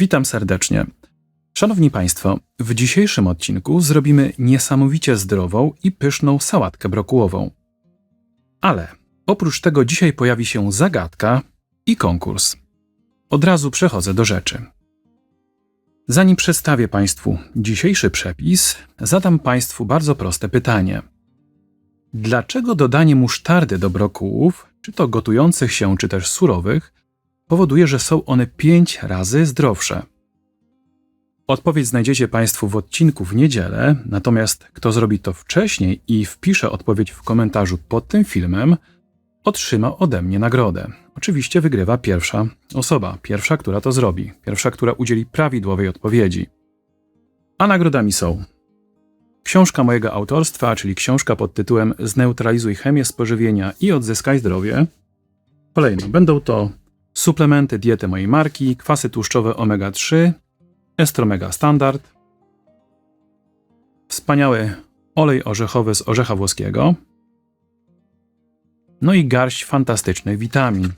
Witam serdecznie. Szanowni Państwo, w dzisiejszym odcinku zrobimy niesamowicie zdrową i pyszną sałatkę brokułową. Ale oprócz tego dzisiaj pojawi się zagadka i konkurs. Od razu przechodzę do rzeczy. Zanim przedstawię Państwu dzisiejszy przepis, zadam Państwu bardzo proste pytanie. Dlaczego dodanie musztardy do brokułów, czy to gotujących się, czy też surowych, powoduje, że są one 5 razy zdrowsze? Odpowiedź znajdziecie Państwo w odcinku w niedzielę, natomiast kto zrobi to wcześniej i wpisze odpowiedź w komentarzu pod tym filmem, otrzyma ode mnie nagrodę. Oczywiście wygrywa pierwsza osoba, pierwsza, która to zrobi, pierwsza, która udzieli prawidłowej odpowiedzi. A nagrodami są książka mojego autorstwa, czyli książka pod tytułem Zneutralizuj chemię spożywienia i odzyskaj zdrowie. Kolejno będą to suplementy diety mojej marki, kwasy tłuszczowe omega-3, Estromega Standard, wspaniały olej orzechowy z orzecha włoskiego, no i garść fantastycznych witamin.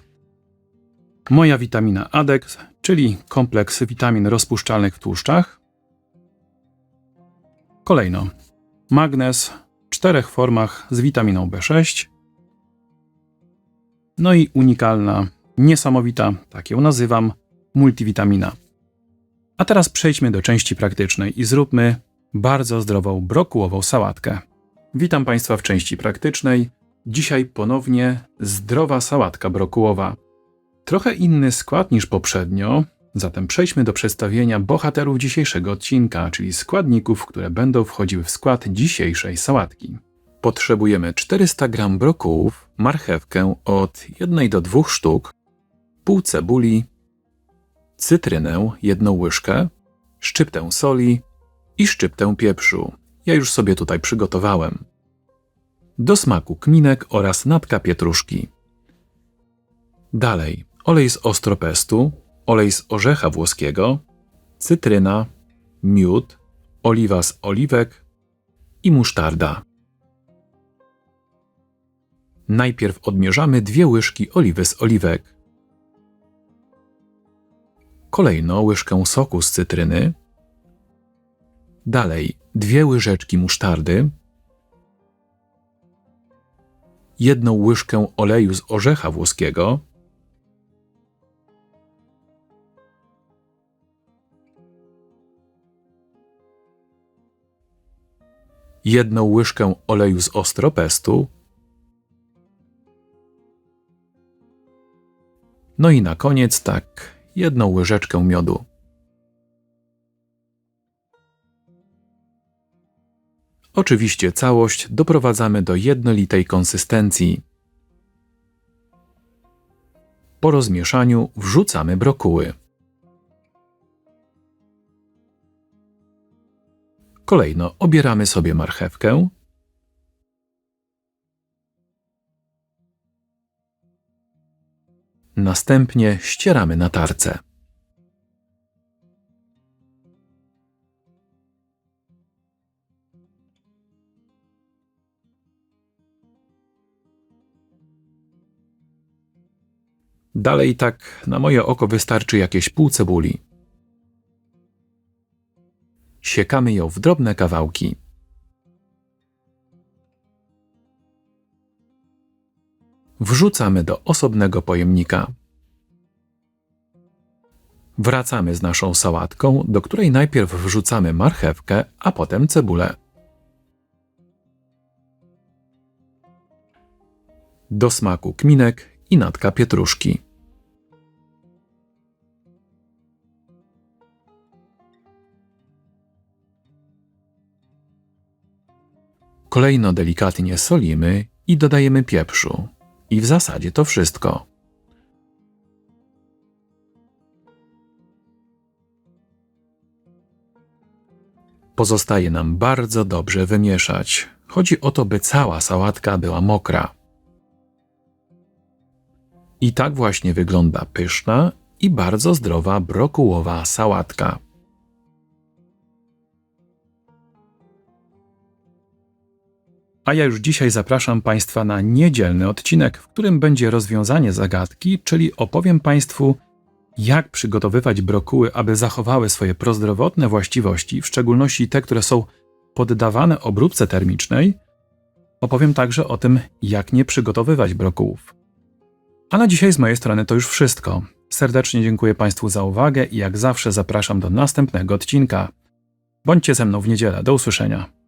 Moja witamina ADEX, czyli kompleks witamin rozpuszczalnych w tłuszczach. Kolejno magnez w czterech formach z witaminą B6. No i unikalna, niesamowita, tak ją nazywam, multivitamina. A teraz przejdźmy do części praktycznej i zróbmy bardzo zdrową brokułową sałatkę. Witam Państwa w części praktycznej. Dzisiaj ponownie zdrowa sałatka brokułowa. Trochę inny skład niż poprzednio, zatem przejdźmy do przedstawienia bohaterów dzisiejszego odcinka, czyli składników, które będą wchodziły w skład dzisiejszej sałatki. Potrzebujemy 400 g brokułów, marchewkę od 1 do 2 sztuk, pół cebuli, cytrynę, jedną łyżkę, szczyptę soli i szczyptę pieprzu. Ja już sobie tutaj przygotowałem. Do smaku kminek oraz natka pietruszki. Dalej olej z ostropestu, olej z orzecha włoskiego, cytryna, miód, oliwa z oliwek i musztarda. Najpierw odmierzamy dwie łyżki oliwy z oliwek. Kolejno łyżkę soku z cytryny. Dalej dwie łyżeczki musztardy. Jedną łyżkę oleju z orzecha włoskiego. Jedną łyżkę oleju z ostropestu. No i na koniec tak jedną łyżeczkę miodu. Oczywiście całość doprowadzamy do jednolitej konsystencji. Po rozmieszaniu wrzucamy brokuły. Kolejno obieramy sobie marchewkę. Następnie ścieramy na tarce. Dalej tak na moje oko wystarczy jakieś pół cebuli. Siekamy ją w drobne kawałki. Wrzucamy do osobnego pojemnika. Wracamy z naszą sałatką, do której najpierw wrzucamy marchewkę, a potem cebulę. Do smaku kminek i natka pietruszki. Kolejno delikatnie solimy i dodajemy pieprzu. I w zasadzie to wszystko. Pozostaje nam bardzo dobrze wymieszać. Chodzi o to, by cała sałatka była mokra. I tak właśnie wygląda pyszna i bardzo zdrowa brokułowa sałatka. A ja już dzisiaj zapraszam Państwa na niedzielny odcinek, w którym będzie rozwiązanie zagadki, czyli opowiem Państwu, jak przygotowywać brokuły, aby zachowały swoje prozdrowotne właściwości, w szczególności te, które są poddawane obróbce termicznej, opowiem także o tym, jak nie przygotowywać brokułów. A na dzisiaj z mojej strony to już wszystko. Serdecznie dziękuję Państwu za uwagę i jak zawsze zapraszam do następnego odcinka. Bądźcie ze mną w niedzielę. Do usłyszenia.